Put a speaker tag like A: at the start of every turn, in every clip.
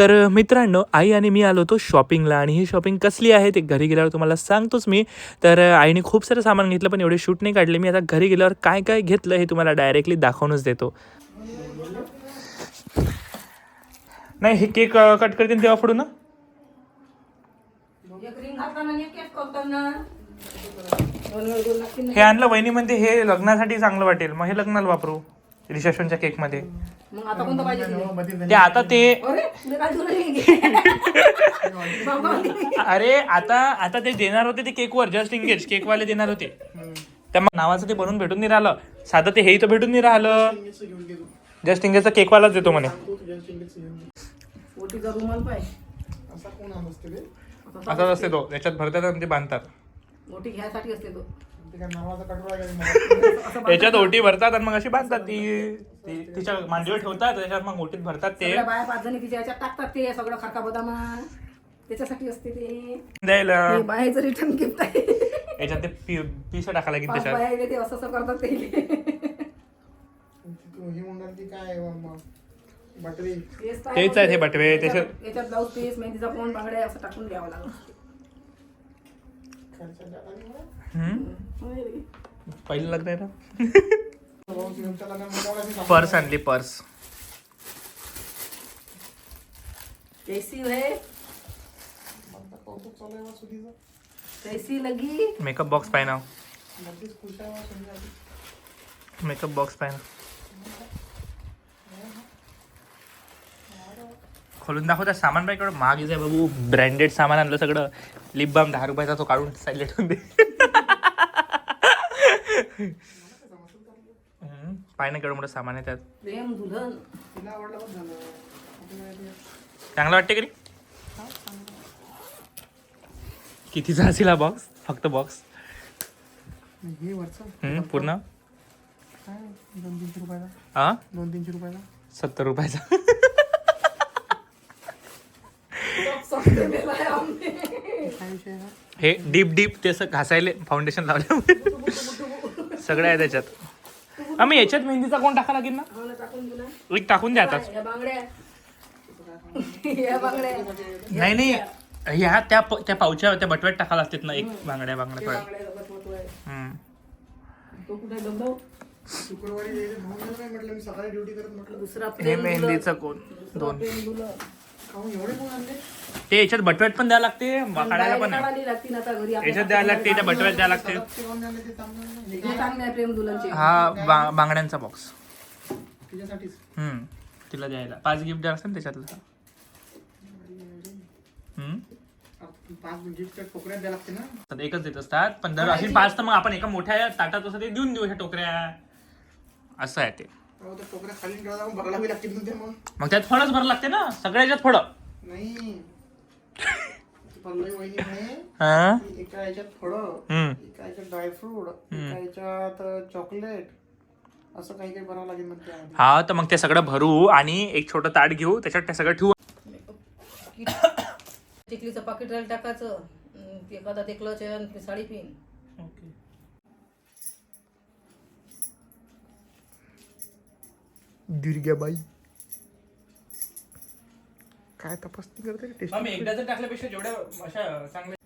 A: तर मित्रांनो आई आणि मी आलो होतो शॉपिंगला आणि ही शॉपिंग कसली आहे ते घरी गेल्यावर तुम्हाला सांगतोच मी. तर आईने खूप सारं सामान घेतलं पण एवढे शूट नाही काढले. मी आता घरी गेल्यावर काय काय घेतलं हे तुम्हाला डायरेक्टली दाखवूनच देतो. नाही हे केक कट करते तेव्हा फोडू ना. हे आणलं वहिनी म्हणते हे लग्नासाठी चांगलं वाटेल. मग हे लग्नाला वापरू रिसेप्शनच्या केकमध्ये
B: मग आता कोणतं पाहिजे तुला?
A: ते आता ते
B: अरे काय तुला हे
A: आता आता ते देणार होते ते केकवर जस्ट इंगेज केक वाले देणार होते. त्या मग नावाचं ते बनवून भेटून नाही राहिलं. साधं ते हे तर भेटून नाही राहिलं. जस्ट इंगेजचा केक वालाच देतो म्हणे.
B: ओटीचा रुमाल
A: असाच असते तो त्याच्यात भरतात आणि ते बांधतात.
B: ओटी घ्यायसाठी असते तो.
A: त्याच्यात ओटी भरतात आणि मग अशी बांधतात ती. ती- तिच्या मांडीवर ठेवतात त्याच्यात मग ओटीत भरतात ते.
B: सगळ्या बाया पाच जणी तिच्या याच्यात टाकतात ते सगळं खाका बदामा. त्याच्यासाठी असते ते.
A: द्यायला.
B: हे बायाचं रिटर्न गिफ्ट आहे.
A: याच्यात ते पिस टाका लागेल
B: पाच
A: त्याच्यात
B: बाया येते ते असं असं करतात ते.
C: ही म्हणणार की काय मग बटरी?
B: तेच तर
A: तेच आहेत हे. बटवे,
B: याच्यात
A: त्याच्यात-
B: याच्यात ब्लाऊज पीस मेहंदीचा कोण बांगड्या असं टाकून द्यावं लागलं.
C: मग
A: हम्म?
B: रे.
A: पहिलं लग्न आहे ना? पर्स आणली पर्स.
B: कैसी है
C: बा सुधीचं
B: कैसी लगी?
A: मेकअप बॉक्स पाहिना. मेकअप बॉक्स पाहिना। खोलून दाखवता सामान बाई कडं महाग आहे बाबू ब्रँडेड सामान आणलं सगळं. लिप बाम दहा रुपयाचा तो काढून सायलेट ठेवून दे. पाय ना केवढं मोठं सामान आहे त्यात.
B: प्रेम दुल्हन.
C: तिला आवडलं पण झालं कुठे काय ते?
A: चांगलं वाटते की नाही? कितीचा असेल हा बॉक्स फक्त बॉक्स
C: हे वरचं?
A: पूर्ण?
C: काय? दोन तीनशे रुपयाला?
A: हा
C: दोन तीनशे रुपयाला?
A: सत्तर रुपयाचा.
C: काय विषय आहे हा?
A: हे डीप डीप ते असं घासायले फाउंडेशन लावलं सगळं आहे त्याच्यात. आम्ही याच्यात मेहंदीचा कोण टाका लागेल ना?
B: हो ना, टाकून देऊ ना.
A: एक टाकून द्या आताच
B: या बांगड्या. या बांगड्या.
A: नाही नाही ह्या त्या प- त्या पावच्या त्या बटव्यात टाका लागतात ना एक बांगड्या बांगड्या थोड्या.
B: बांगड्या जबत महत्त्व आहे
A: हम्म.
B: तो कुठे दमदव?
C: शुक्रवारी यायचं भाऊ नाही म्हटलं मी सकाळी ड्युटी करत म्हटलं.
B: दुसरा
A: हे
B: प्रेम.
A: मेहंदीचं कोण? दोन.
C: एवढे कोण आणले
A: ते याच्यात बटव्यात पण द्यावं लागते काढायला पण आहे.
B: काढायला लागतील आता घरी. आपल्या
A: याच्यात द्यायला लागते त्या बटव्यात द्यावं लागते.
C: ते कोण आणले ते चांगलं नाही
B: हे चांगलं आहे प्रेम दुल्हनचे
A: हा बा- बांगड्यांचा बॉक्स
C: तिच्यासाठीच.
A: हम्म तिला द्यायला. पाच गिफ्ट द्या असतं ना त्याच्यातलं. हम्म.
C: पाच गिफ्ट कोकऱ्यात द्यायला लागते ना.
A: तर एकच देत असतात. पण दर अशी पाच तर मग आपण एका मोठ्या ताटात असं ते देऊन देऊ ह्या टोकऱ्या. असं आहे ते.
C: अहो, त्या टोकऱ्या खाली भरायला लागतील ना ते मग.
A: मग त्यात फळच भर लागते ना? सगळ्या याच्यात फळं.
C: नाही. पल्लवी वहिनी म्हणे
A: हा?
C: की एका याच्यात फळं
A: हम्म.
C: एका याच्यात ड्रायफ्रूट एका याच्यात चॉकलेट असं काही काही बनावं लागेल म्हणते आधी.
A: हा तर मग ते सगळं भरू आणि एक छोटं ताट घेऊ त्याच्यात ते सगळं ठेवू.
B: टिकलीचं पाकिट राहील टाकायचं. अं, ते एखादा ते क्लच आहे आणि ते साडी पिन.
C: दुर्गाबाई काय तपासणी करते रे टेस्ट
A: मी एकदा जर टाकल्यापेक्षा जेवढ्या अशा चांगल्या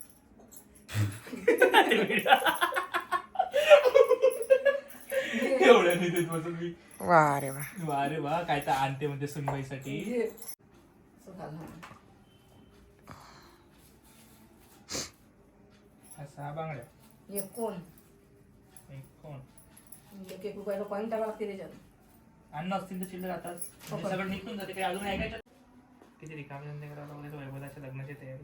A: एवढ्या नाही देत बसून मी.
C: वा रे वा.
A: वा रे वा काय तर आणते म्हणते सुनबाईसाठी. सहा बांगड्या.
B: एक कोण?
A: एक कोण?
B: एक एक रुपयाला कॉईन टाका लागते त्याच्यात.
A: अन्न असतील तर चिल्लर आता म्हणजे सगळं निघून जाते. काही अजून ऐकायचं? किती रिकामे धंदे करायला लागले वैभवाच्या लग्नाची तयारी.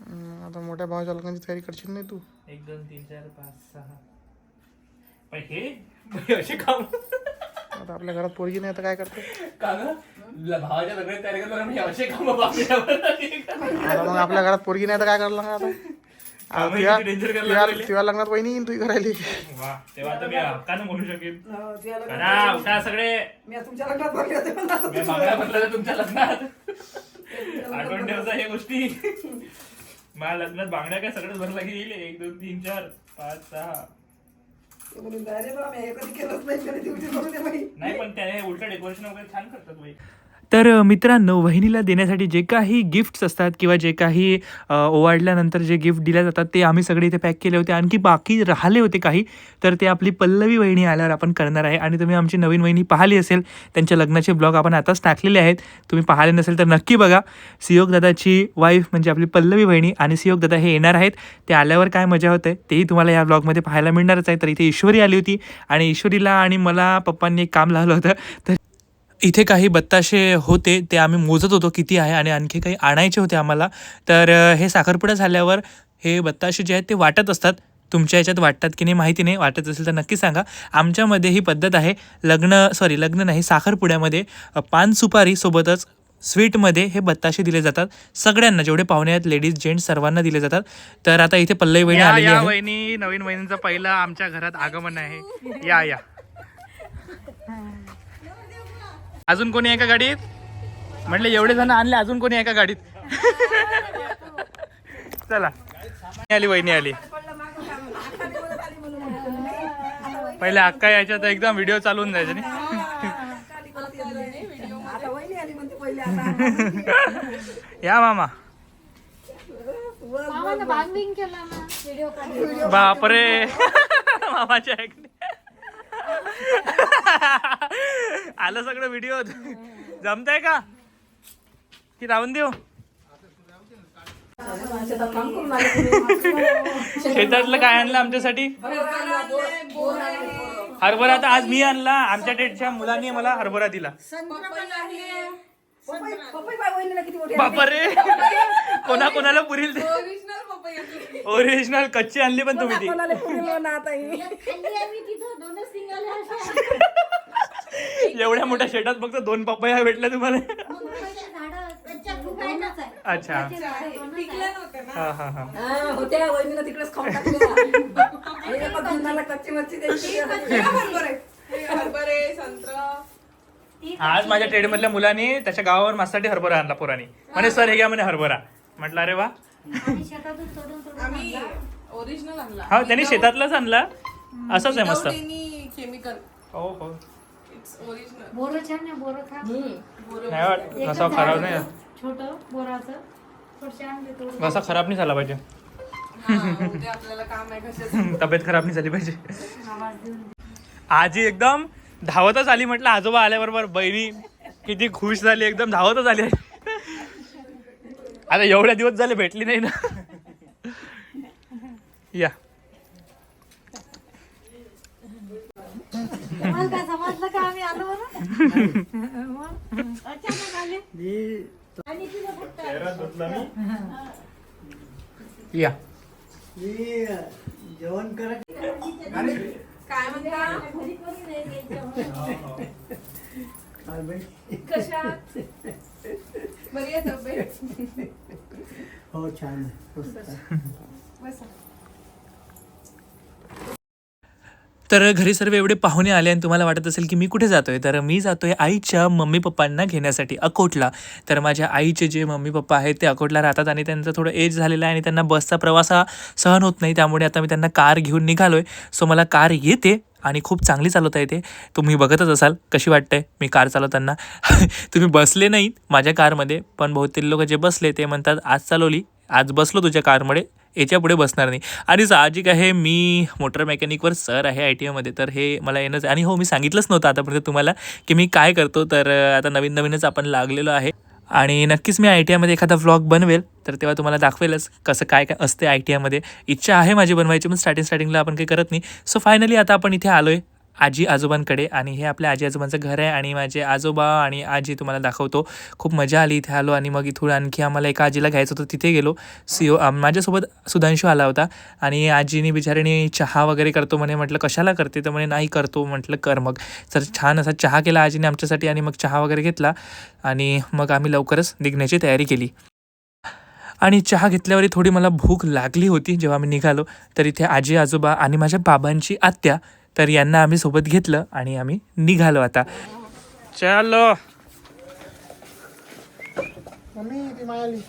C: हम्म, आता मोठ्या भावाच्या लग्नाची तयारी करशील नाही तू.
A: एक दोन तीन चार पाच सहा. पण हे हे असे काम
C: आता आपल्या घरात पोरगी नाही आता काय करते?
A: का ग? ल- भावाच्या लग्नाची तयारी करतो हे असे काम बापरे
C: आता मग आपल्या घरात पोरगी नाही तर काय करायला लागणार आता? तुझ्या लग्नात वहिनी येईन तुझी करायली.
A: वा तेव्हा तर मी हक्कानं म्हणू शकेन
B: अं, त्या लग्नात-
A: करा उठा सगळे.
B: मी तुमच्या लग्नात
A: तुमच्या आठवण ठेवता हे गोष्टी. माझ्या लग्नात बांगड्या काय सगळं भरला गेली एक दोन तीन चार पाच सहा.
B: हे नाही
A: पण त्या उलट डेकोरेशन वगैरे छान करतात बाई. तर मित्रांनो वहिनीला देण्यासाठी जे काही गिफ्ट्स असतात किंवा जे काही ओवाळल्यानंतर जे गिफ्ट दिल्या जातात ते आम्ही सगळे इथे पॅक केले होते. आणखी बाकी राहिले होते काही तर ते आपली पल्लवी वहिनी आल्यावर आपण करणार आहे. आणि तुम्ही आमची नवीन वहिनी पाहिली असेल त्यांच्या लग्नाचे ब्लॉग आपण आताच टाकलेले आहेत. तुम्ही पाहिले नसेल तर नक्की बघा. सियोग दादाची वाईफ म्हणजे आपली पल्लवी वहिनी आणि सियोग दादा हे येणार आहेत. ते आल्यावर काय मजा होते तेही तुम्हाला या ब्लॉगमध्ये पाहायला मिळणारच आहे. तर इथे ईश्वरी आली होती आणि ईश्वरीला आणि मला पप्पांनी एक काम लावलं होतं. तर इथे काही बत्ताशे होते ते आम्ही मोजत होतो किती आहे आणि आणखी काही आणायचे होते आम्हाला. तर हे साखरपुडा झाल्यावर हे बत्ताशे जे आहेत ते वाटत असतात. तुमच्या ह्याच्यात वाटतात की नाही माहिती नाही. वाटत असेल तर नक्की सांगा. आमच्यामध्ये ही पद्धत आहे लग्न सॉरी लग्न नाही साखरपुड्यामध्ये पान सुपारी सोबतच स्वीटमध्ये हे बत्ताशे दिले जातात. सगळ्यांना जेवढे पाहुणे आहेत लेडीज जेंट्स सर्वांना दिले जातात. तर आता इथे पल्लवी वहिनी आलेली आहे. वहिनी नवीन वहिनीचं पहिलं आमच्या घरात आगमन आहे. या या. अजून कोणी आहे का गाडीत? म्हटलं एवढे जण आणले अजून कोणी आहे का गाडीत? चला. आली वहिनी आली. पहिले अक्का यायच्या तर एकदम व्हिडिओ चालवून जायचे नाही या मामा. बापरे. मामाच्या ऐकणे आलं सगळं व्हिडिओ जमतंय का? की राहून देऊ? शेतातलं काय आणलं आमच्यासाठी? हरभरा आता आज मी आणला. आमच्या डेटच्या मुलांनी मला हरभरा दिला.
B: पपई पपई बाई वहिनीला किती मोठी आहे.
A: बापरे. कोणा कोणाला पुरील ते? ओरिजिनल कच्ची आणली पण तुम्ही ती.
B: ही.
A: एवढ्या मोठ्या शेतात फक्त दोन पपया भेटल्या तुम्हाला? अच्छा. हा हा हा.
B: हा, होत्या तिकडेच खाऊन कच्ची मच्छी द्यायची.
A: आज माझ्या ट्रेड मधल्या मुलांनी त्याच्या गावावर माझ्यासाठी हरभरा आणला पोरानी. म्हणे सर हे घ्या म्हणे हरभरा. म्हटलं अरे वा.
D: आणि शेतातून तोडून तोडून आणला.
E: ओरिजिनल आणला.
A: हा त्यांनी शेतातलाच आणला. असंच आहे मस्त.
E: केमिकल
A: हो हो.
E: इट्स ओरिजिनल
D: बोरं छान आहे बोरं खा.
A: नाही वाट घसा खराब नाही
D: छोटं बोराचं.
A: घसा खराब नाही झाला पाहिजे.
E: उद्या आपल्याला काम आहे कशाचं
A: तब्येत खराब नाही झाली पाहिजे. आजी एकदम धावतच आली म्हटलं आजोबा आल्याबरोबर बहिणी किती खुश झाली एकदम धावतच आली. आता एवढ्या दिवस झाले भेटली नाही ना. या.
D: तुम्हाला काय
E: काय म्हणता? बरी आहे. तब्येत
F: हो छान.
E: बसा.
A: तर घरी सर्व एवढे पाहुणे आले आणि तुम्हाला वाटत असेल की मी कुठे जातोय? तर मी जातोय आईच्या मम्मी पप्पांना घेण्यासाठी अकोटला. तर माझ्या आईचे जे मम्मी पप्पा आहेत ते अकोटला राहतात आणि त्यांचं थोडं एज झालेलं आहे आणि त्यांना बसचा प्रवास हा सहन होत नाही. त्यामुळे आता मी त्यांना कार घेऊन निघालोय. सो मला कार येते आणि खूप चांगली चालवता येते. तुम्ही बघतच असाल कशी वाटते मी कार चालवताना. तुम्ही बसले नाहीत माझ्या कारमध्ये पण बहुतेक लोक जे बसले ते म्हणतात आज चालवली. आज बसलो तुझ्या कारमध्ये. याच्यापुढे बसणार नाही. आणि साहजिक आहे मी मोटर मेकॅनिकवर सर आहे आय टी आयमध्ये तर हे मला येणंच आणि हो मी सांगितलंच नव्हतं आतापर्यंत तुम्हाला की मी काय करतो तर आता नवीन नवीनच आपण लागलेलो आहे. आणि नक्कीच मी आय टी आयमध्ये एखादा व्लॉग बनवेल तर तेव्हा तुम्हाला दाखवेलच कसं काय काय असते आय टी आयमध्ये. इच्छा आहे माझी बनवायची पण स्टार्टिंग स्टार्टिंगला आपण काही करत नाही. सो फायनली आता आपण इथे आलो आहे आजी आजोबांकडे आणि हे आपल्या आजी आजोबांचं घर आहे आणि माझे आजोबा आणि आजी तुम्हाला दाखवतो. खूप मजा आली इथे आलो आणि मग इथून आणखी आम्हाला एका आजीला घ्यायचं होतं. तिथे गेलो. सीओ माझ्यासोबत सुधांशू आला होता आणि आजीने बिचारीने चहा वगैरे करतो म्हणे. म्हटलं कशाला करते? तर म्हणे नाही करतो. म्हटलं कर मग. सर छान असा चहा केला आजीने आमच्यासाठी आणि मग चहा वगैरे घेतला आणि मग आम्ही लवकरच निघण्याची तयारी केली. आणि चहा घेतल्यावर थोडी मला भूक लागली होती जेव्हा मी निघालो. तर इथे आजी आजोबा आणि माझ्या बाबांची आत्या तर यांना आम्ही सोबत घेतलं आणि आम्ही निघालो आता. चलो.
C: मम्मी ती मायाली.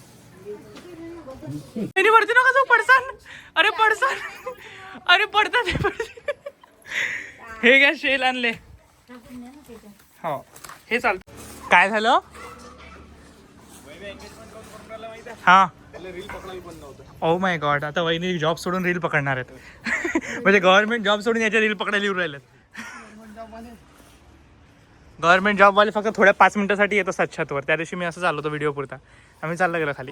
A: त्यांनी वरती नका जाऊ पडसान. अरे पडसान. अरे पडतात हे. हे घ्या शेल आणले. हो हे चालतं. काय झालं? हा. ओ माय गॉड आता वहिनी जॉब सोडून रील पकडणार आहेत. म्हणजे गव्हर्नमेंट जॉब सोडून याच्या रील पकडायला येऊन राहिलेत. गव्हर्नमेंट जॉबवाले फक्त थोड्या पाच मिनिटासाठी येतो छतवर त्या दिवशी मी असं चाललो होतो व्हिडिओ पुरता. आम्ही चाललं गेलो खाली.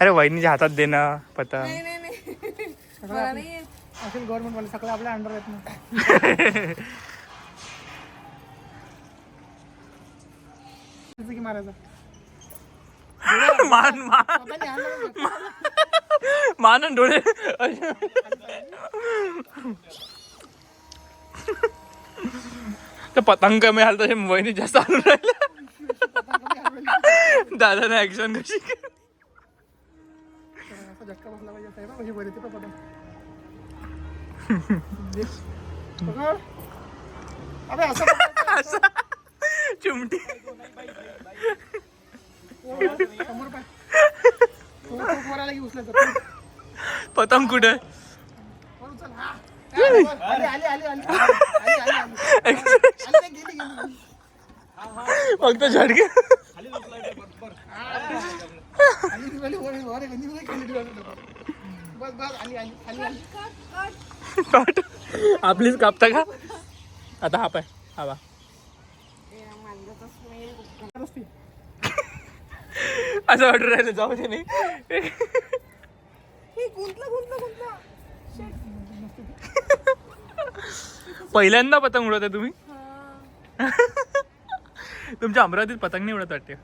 A: अरे वहिनीच्या हातात देणं पतंग.
E: नाही नाही नाही नाही.
C: असेल गव्हर्नमेंट वाले सगळं आपल्या अंडर येत ना. की मारायचा
A: मान मान. डोळे. पतंग कमी आलं तसे वहिनी जास्त आणून राहिल्या. दादाने ऍक्शन कशी
C: झटका बसला पाहिजे पकड. अबे असं असं
A: चिमटी
C: समोर पाय खूप वर आला की उचलायचं
A: पतंग कुठे
C: वर उचल हा आली आली आली आली आली आली आली आली गेली गेली
A: फक्त झडके
C: आली वर वर
A: आपलीच कापता का? आता हा पाय हवा असं वाटून राहिलं जाऊ दे पहिल्यांदा पतंग उडवत आहे
E: तुम्ही
A: तुमच्या अमरावतीत पतंग नाही उडत वाटते.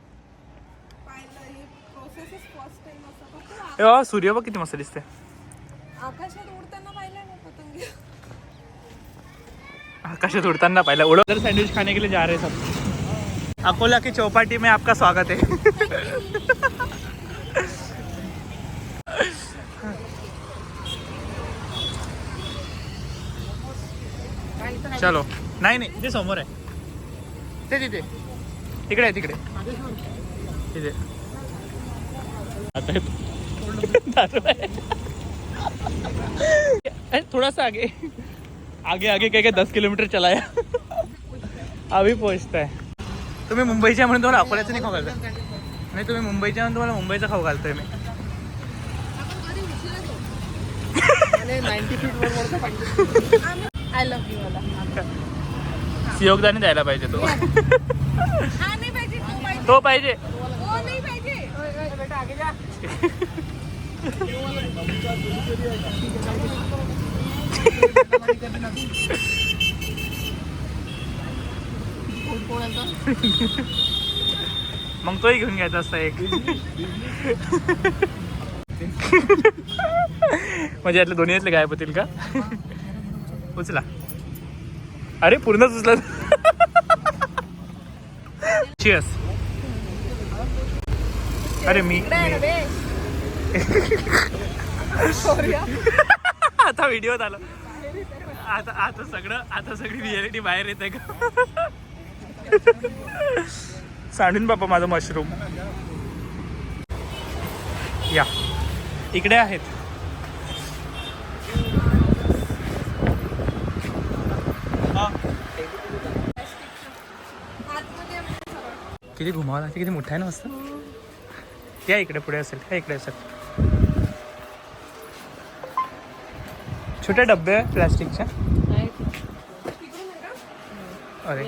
A: सूर्य बघ किती मस्त दिसते
E: आकाशात उडताना पाहिलं ना पतंग.
A: आकाशात उड़ताना पाहिला. उड़ो सैंडविच खाने के लिए जा रहे हैं सब. अकोला की चौपाटी में आपका स्वागत है. चलो. नाही नाही. ते समोर आहे. ते तिथे तिकडे आहे तिकडे. तिथे आता हे- थोड़ा सा आगे. आगे आगे काय काय दस किलोमीटर चलाया. अभी पोहोचताय. तुम्ही मुंबईच्या म्हणून तुम्हाला अकोल्याचं नाही खाऊ घालताय नाही तुम्ही मुंबईच्या म्हणून तुम्हाला मुंबईचा खाऊ घालतोय मी. योगदानी द्यायला पाहिजे तो.
E: हा नाही पाहिजे तो पाहिजे
A: तो पाहिजे
E: हो नाही पाहिजे
A: मग तोही घेऊन घ्यायचा असता एक. म्हणजे यातले दोन्ही यातले गायब होतील का? उचला. अरे पूर्णच उचला. चिअर्स अरे मी मी- आता व्हिडिओ आलं आता आता सगळं आता सगळी रियालिटी बाहेर येते का? सांडून बापा माझं मशरूम या. इकडे आहेत. हा. किती घुमावं लागते किती मोठा आहे ना मस्त. त्या इकडे पुढे असेल त्या इकडे असेल. छोटे डब्बे आहे प्लॅस्टिकचे. अरे.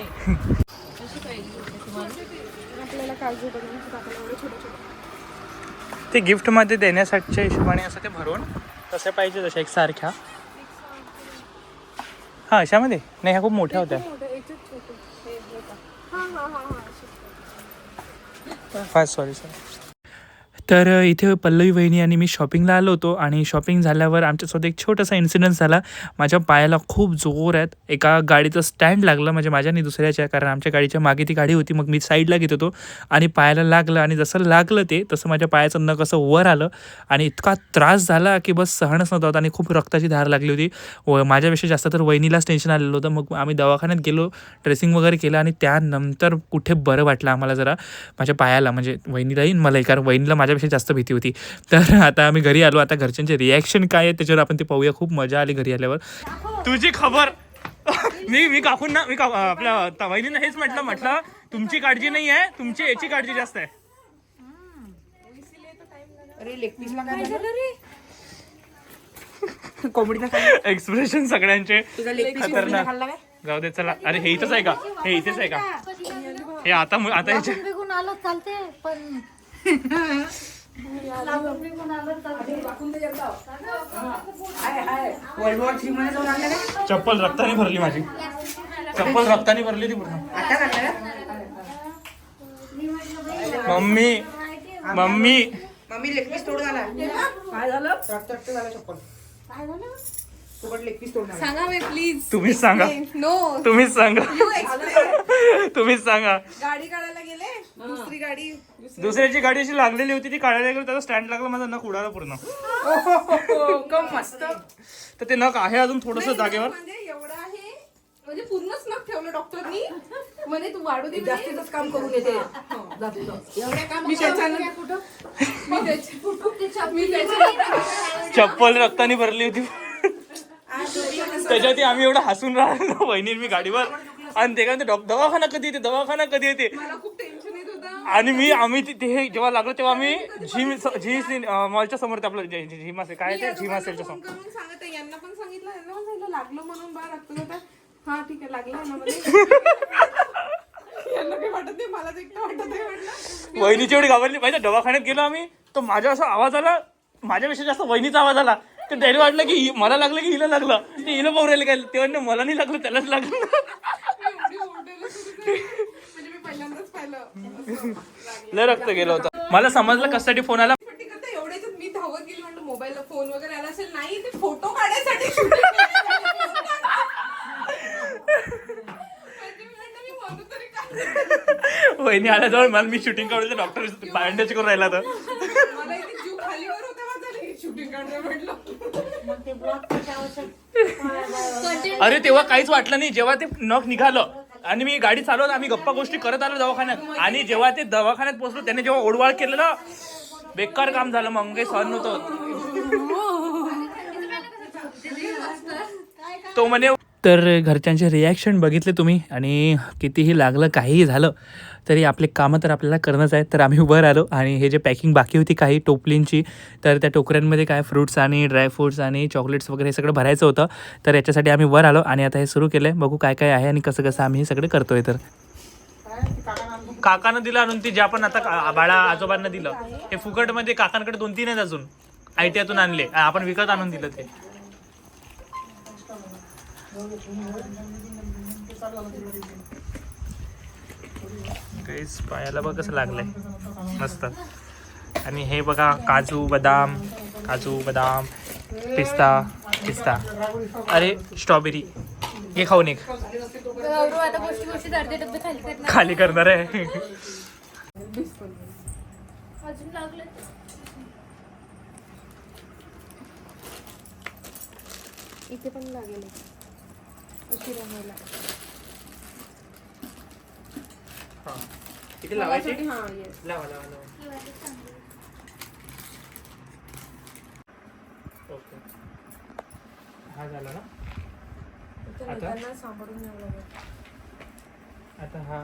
A: ते गिफ्टमध्ये देण्यासाठीच्या हिशोबाने असं ते भरून तसे पाहिजे तशा एकसारख्या हां अशामध्ये? नाही ह्या खूप मोठ्या होत्या. फाय सॉरी सॉरी तर इथे पल्लवी वहिनी आणि मी शॉपिंगला आलो होतो आणि शॉपिंग झाल्यावर आमच्यासोबत एक छोटासा इन्सिडन्स झाला. माझ्या पायाला खूप जोर आहेत. एका गाडीचं स्टँड लागलं म्हणजे माझ्या नाही दुसऱ्याच्या कारण आमच्या गाडीच्या मागे ती गाडी होती. मग मी साईडला घेत होतो आणि पायाला लागलं आणि जसं लागलं ते तसं माझ्या पायाचं नख असं वर आलं आणि इतका त्रास झाला की बस सहनच नव्हता होता आणि खूप रक्ताची धार लागली होती. व माझ्यापेक्षा जास्त तर वहिनीलाच टेन्शन आलेलं होतं. मग आम्ही दवाखान्यात गेलो ड्रेसिंग वगैरे केलं आणि त्यानंतर कुठे बरं वाटलं आम्हाला जरा माझ्या पायाला. म्हणजे वहिनीलाही आणि मलाही. कारण वहिनीला माझ्या माझ्यापेक्षा जास्त भीती होती. तर आता आम्ही घरी आलो. आता घरच्यांचे रिॲक्शन काय आहे त्याच्यावर आपण ते पाहूया. खूप मजा आली घरी आल्यावर. तुझी खबर. मी मी काकून ना मी का- आपल्या त- हेच म्हटलं म्हटलं तुमची काळजी नाही आहे तुमची याची काळजी जास्त आहे. एक्सप्रेशन सगळ्यांचे खतरनाक. जाऊ दे चला. अरे हे इथंच आहे का? हे इथेच आहे का? हे आता आता ह्याचे
D: आलं चालते पण
A: चप्पल रक्ताने भरली माझी. चप्पल रक्ताने भरली ती पूर्ण. Mummy mummy.
C: मम्मी पीस तोडून आला
B: काय झालं?
C: रक्त रक्त झालं चप्पल.
E: सांगा प्लीज
A: तुम्हीच सांगा.
E: नो
A: तुम्हीच सांगा. तुम्हीच सांगा.
E: गाडी काढायला गेले दुसरी गाडी.
A: दुसऱ्याची गाडी अशी लागलेली होती ती काढायला गेलो त्याचा स्टँड लागला माझा नख उडाला पूर्ण.
C: कम मस्त.
A: तर ते नख आहे अजून थोडस जागेवर.
E: म्हणजे एवढं आहे म्हणजे पूर्णच नख ठेवलं डॉक्टरनी. म्हणजे तू वाढू दे.
B: जास्तीच काम करून येते. जास्त
E: मी त्याच्यानं मी त्याच्या मी त्याच्या
A: चप्पल रक्ताने भरली होती. त्याच्यात आम्ही एवढं हसून राहिलो बहिणी मी गाडीवर. आणि ते काय म्हणते, "डॉक- दवाखाना कधी येते दवाखाना कधी येते? आणि मी आम्ही तिथे हे जेव्हा लागलो तेव्हा आम्ही झिम झी मॉलच्या समोर ते आपलं झिम असेल काय ते झिम असेलच्या समोर.
E: यांना पण सांगितलं यांना लागलं म्हणून बा हा ठीक आहे लागलं ना मध्ये यांना काही वाटत नाही मला ते एकटं वाटत आहे म्हटलं.
A: वहिनीची एवढी घाबरली. पाहिजे दवाखान्यात गेलो आम्ही तर माझा असा आवाज आला माझ्यापेक्षा जास्त वहिनीचा आवाज आला. तर त्याने वाटलं की मला लागलं की हिला लागलं. ते हिला पोरायला काय? तेव्हा म्हणलं, मला नाही लागलं त्यालाच लागलं. लय रक्त गेलं होतं. मला समजलं कशासाठी फोन आला.
E: पट्टी करता एवढ्याच्यात मी धावत गेली म्हणलं मोबाईलला फोन वगैरे आला असेल नाही ते फोटो काढायसाठी?
A: वहिनी आल्याजवळ मला मी शूटिंग काढलं डॉक्टर बँडेज करून राहिला तर
E: मला इथे जीव खालीवर होता माझा शूटिंग काढलं म्हटलं
D: मग ते ब्लॉक करायची आवश्यक
A: अरे तेव्हा काहीच वाटलं नाही. जेव्हा ते नख निघालं आणि मी गाडी चालवत आम्ही गप्पा गोष्टी करत आलो दवाखान्यात. आणि जेव्हा ते दवाखान्यात पोहोचलो त्याने जेव्हा ओढवाळ केलं ना बेकार काम झालं. मग काही सहन नव्हतं तो म्हणे तर घरच्यांचे रिॲक्शन बघितले तुम्ही आणि कितीही लागलं काहीही झालं. तरी आपले कामं तर आपल्याला करणंच आहे तर आम्ही वर आलो आणि हे जे पॅकिंग बाकी होती काही टोपलींची तर त्या टोकऱ्यांमध्ये काय फ्रुट्स आणि ड्रायफ्रुट्स आणि चॉकलेट्स वगैरे हे सगळं भरायचं होतं. तर याच्यासाठी आम्ही वर आलो आणि आता हे सुरू केलं आहे बघू काय काय आहे आणि कसं कसं आम्ही हे सगळं करतोय तर. काकानं दिलं आणून ती जे आपण आता का- बाळा आजोबांना दिलं. हे फुकटमध्ये काकांकडे दोन तीन आहेत अजून. आय टी आयतून आणले. आपण विकत आणून दिलं ते. काहीच पायाला बघ कसं लागलंय. मस्त. आणि हे बघा काजू बदाम काजू बदाम पिस्ता पिस्ता. अरे स्ट्रॉबेरी हे खाऊन एक.
D: खाली करणार.
A: आहे.
E: इथे पण लागेल
A: लावायची?
E: हा येस
A: लावा लावा लावा. ओके. हा झाला ना? आता?
E: त्यांना सांभाळून घ्यावं लागेल
A: आता हा?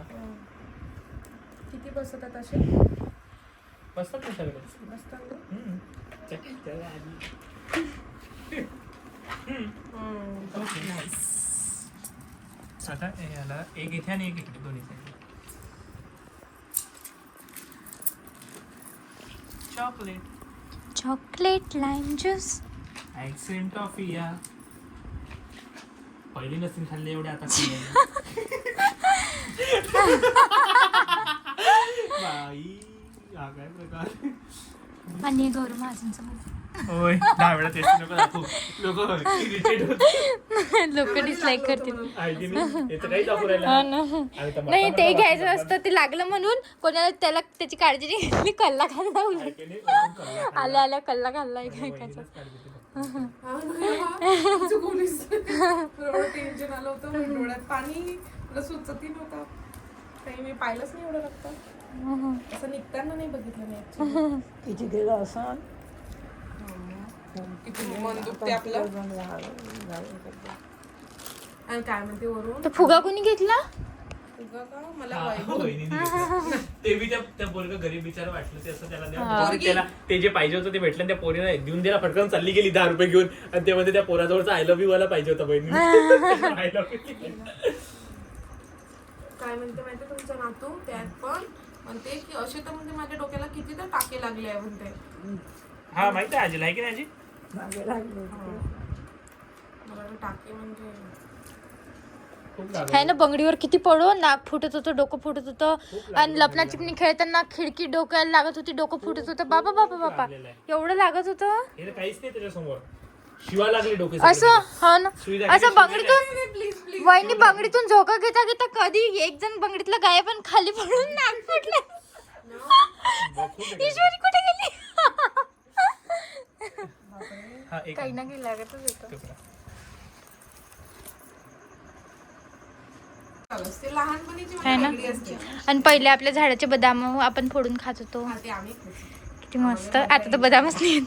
E: किती बसतात असे?
A: बसतात ना सगळे?
E: बसतात ना?
A: हम्म. चल, चल आधी. ओके, आता याला एक इथे आणि एक इकडे दोन्ही side chocolate
D: chocolate lime juice
A: accident toffee या पहिली नसतील खाल्ले एवढे आता खाल्ले. बाई हा काय प्रकार?
D: आणि गौर महाजनचं
A: होय दहा वेळा तेच नको दाखवू. लोक इरिटेट
D: लोक डिसलाईक करतील.
A: की नाही
D: नाही ते घ्यायचं असतं ते लागलं म्हणून कोणाला त्याला त्याची काळजी नाही घेतली कल्ला खाल्ला उलट.
A: नाही?
D: आल्या आल्या कल्ला खाल्ला एकाचा.
A: खायलाच काढते ते.
E: एवढं टेन्शन आलं होतं डोळ्यात पाणी मला सुचती नव्हतं काही मी पाहिलंच नाही एवढं रक्त असं निघताना नाही बघितलं.
D: किती गेलं असं
E: किती मन दुखते आपलं. आणि काय म्हणते वरून
G: तर फुगा कोणी घेतला?
E: तुझं का? मला वैभव
A: ते बी त्या त्या पोरग गरीब बिचारा वाटलं ते असं त्याला ते जे पाहिजे होतं ते भेटलं आणि त्या पोरीला देऊन दिला फटकन चालली गेली दहा रुपये घेऊन. आणि ते मध्ये त्या पोराजवळचा आय लव्ह यू वाला पाहिजे होता बहिणी आय लव्ह
E: काय म्हणते माहिती तुमचा नातू? त्यात पण म्हणते की असे तर म्हणजे माझ्या डोक्याला किती तर टाके लागले आहे म्हणते.
A: हा माहिती आहे आजीला आहे की नाही आजी?
D: मागे लागले
E: टाके म्हणजे
A: खूप लागलं.
G: आहे ना बंगडीवर किती पडो नाक फुटत होतं डोकं फुटत होतं. आणि लपना चिपणी खेळताना खिडकी डोक्याला लागत होती डोकं फुटत होतं. बाबा बाबा बाबा. एवढं लागत होतं?
A: हे तर काहीच नाही त्याच्यासमोर. शिवा लागली डोके
G: असं हा ना. असं बंगडीतून
E: प्लीज प्लीज
G: वहिनी बंगडीतून झोका घेता घेता कधी एक जण बंगडीतला गाय पण खाली पडून नाक फुटलं. ईश्वरी कुठे गेली?
A: हा एक
G: काही ना काही लागतच आणि पहिले आपल्या झाडाचे बदाम आपण फोडून खात होतो. किती मस्त. आता तर बदामच नाही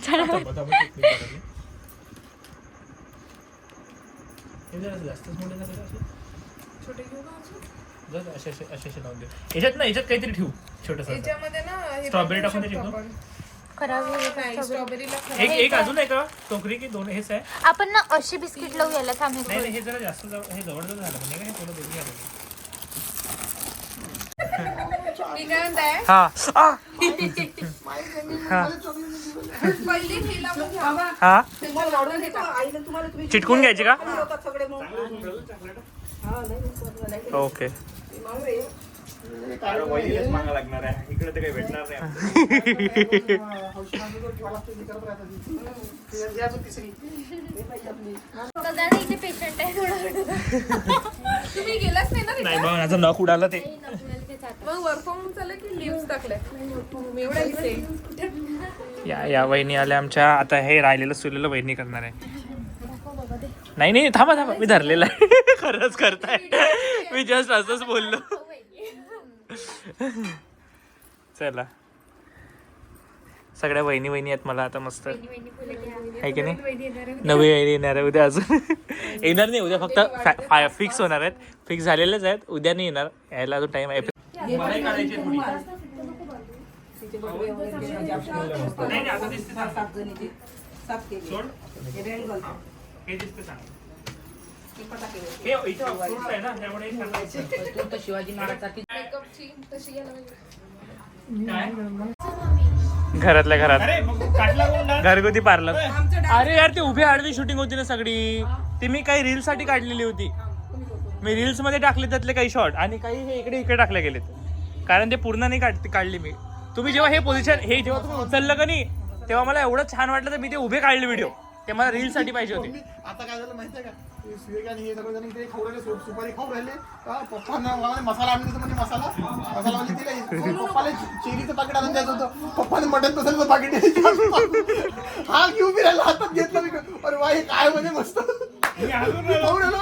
A: याच्यात ना याच्यात काहीतरी ठेवू. छोटस
E: याच्यामध्ये ना हे
A: स्ट्रॉबेरी टाकून
G: खराब
E: स्ट्रॉबेरीला.
A: एक एक अजून आहे का? टोकरी की दोन हेच आहे?
G: आपण ना अशी बिस्किट लावू याला थांब हे
A: नाही नाही हे जरा जास्त जवळ हे जवळ जवळ झालं म्हणजे काय थोडं दोन्ही झालं
E: मी काय म्हणताय?
A: हा. आ!
E: पहिले हे लावून घ्या.
A: हा?
B: तुम्हाला ऑर्डर देता आईला तुम्हाला तुम्ही
A: चिटकून घ्यायची का?
B: होतात सगळे मग. हा नाही नाही, नाही
A: ओके
B: मागू.
A: लागणार आहे. इकडे ते काही भेटणार नाही
G: इथे पेशंट आहे
E: तुम्ही गेलाच नाही ना
A: नाही मग माझं नख उडालं ते.
E: मग वर्क फ्रॉम होम चाललं की लिव्ह टाकलंय? एवढा इथे
A: या या वहिनी आल्या आमच्या. आता हे राहिलेलं सुलेलं वहिनी करणार आहे. नाही नाही थांबा थांबा. मी धरलेलं आहे. खरंच करताय. मी जस्ट असंच बोललो. चला सगळ्या वहिनी वहिनी आहेत मला आता मस्त आहे की नाही नवी वहिनी येणार आहे उद्या अजून येणार नाही उद्या फक्त फिक्स होणार आहेत फिक्स झालेलेच आहेत उद्या नाही येणार यायला अजून टाइम आहे
B: म्हणजे. हे.
A: हे
B: हे.
A: हे हे
B: शिवाजी
A: घरातल्या घरात. घरगुती पार्लर. अरे यार ती उभी आडवी शूटिंग होती ना सगळी. ती मी काही रील साठी काढलेली होती. मी रील्समध्ये टाकले त्यातले काही शॉर्ट आणि काही हे इकडे इकडे टाकले गेलेत. कारण ते पूर्ण नाही काढ काढली मी. तुम्ही जेव्हा हे पोझिशन हे जेव्हा तुम्ही उचललं का नाही तेव्हा मला एवढं छान वाटलं तर मी ते उभे काढले व्हिडिओ ते मला रील साठी पाहिजे होते.
C: आता काय झालं माहितीये का? सुरेख आणि हे सगळं जण इकडे खाऊ राहिले सु- सुपारी खाऊ राहिले. का? पप्पांना मला मसाला आणून देतो म्हणजे मसाला. मसाला म्हणजे दिला. पप्पाला चेरीचं पाकिट आणून द्यायचं होतं. पप्पाने मटन मसाल्याचं पाकिट हा घेऊन मी राहिला. हातात घेतलं मी. अरे वा हे काय म्हणजे मस्त. खाऊ राहिलो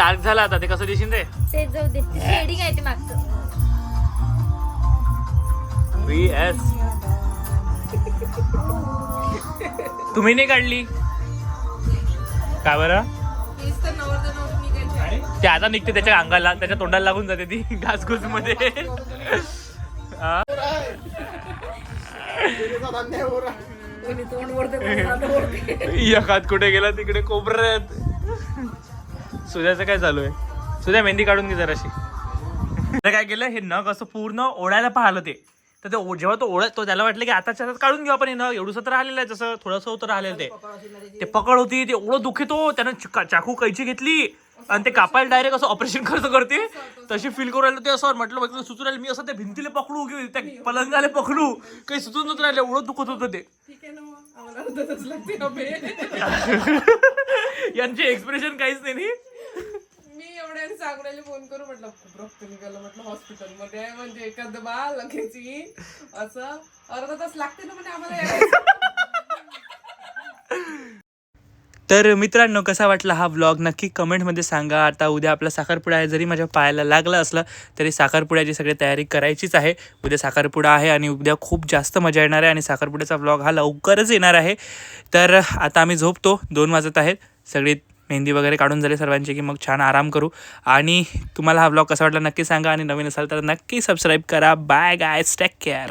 A: डार्क झालं आता ते कसं दिसेल रे?
G: ते जाऊ दे शेडिंग आहे ते मागचं.
A: व्ही एस तुम्ही नाही काढली? का बरं. ते आता निघते त्याच्या अंगाला त्याच्या तोंडाला लागून जाते ती घासघूसमध्ये हा? हात कुठे गेला तिकडे कोपऱ्यात. सुद्याचं काय चालू आहे? सुद्या मेहंदी काढून घे जराशी. तर काय केलं हे नख असं पूर्ण ओढायला पाहिलं ते. तर ते जेव्हा तो ओढत तो त्याला वाटलं की आताच्या हातात काढून घेऊ आपण हे नग. एवढंसं तर राहिलेलं आहे जसं थोडंसं होतं राहिलेलं ते. ते पकड होती ते एवढं दुःख येतो त्यानं चाकू कैची घेतली आणि ते कापायला डायरेक्ट असं ऑपरेशन कसं करते. तशी फील करू राहिलं ते असं. म्हटलं बघ सुचून राहिलं मी असं त्या भिंतीला पकडू की त्या पलंगाला पकडू. काही सुचून नव्हतं राहिलं. एवढं दुखत होतं ते. यांचे एक्सप्रेशन काहीच नाही
E: आणि सांगण्याला फोन करू म्हटलं खूप रक्त निघालं म्हटलं हॉस्पिटलमध्ये म्हणजे एखादं बा येईल. असं अर्धा तास लागते ना म्हणजे आम्हाला यायला.
A: तर मित्रांनो कसा वाटला हा व्लॉग नक्की कमेंटमध्ये सांगा. आता उद्या आपला साखरपुडा आहे जरी माझ्या पायाला लागला असला तरी साखरपुड्याची सगळी तयारी करायचीच आहे. उद्या साखरपुडा आहे आणि उद्या खूप जास्त मजा येणार आहे आणि साखरपुड्याचा व्लॉग हा लवकरच येणार आहे. तर आता आम्ही झोपतो. दोन वाजत आहेत. सगळी मेहंदी वगैरे काढून झाले सर्वांची की मग छान आराम करू. आणि तुम्हाला हा ब्लॉग कसा वाटला नक्की सांगा आणि नवीन असाल तर नक्की सबस्क्राईब करा. Bye guys take care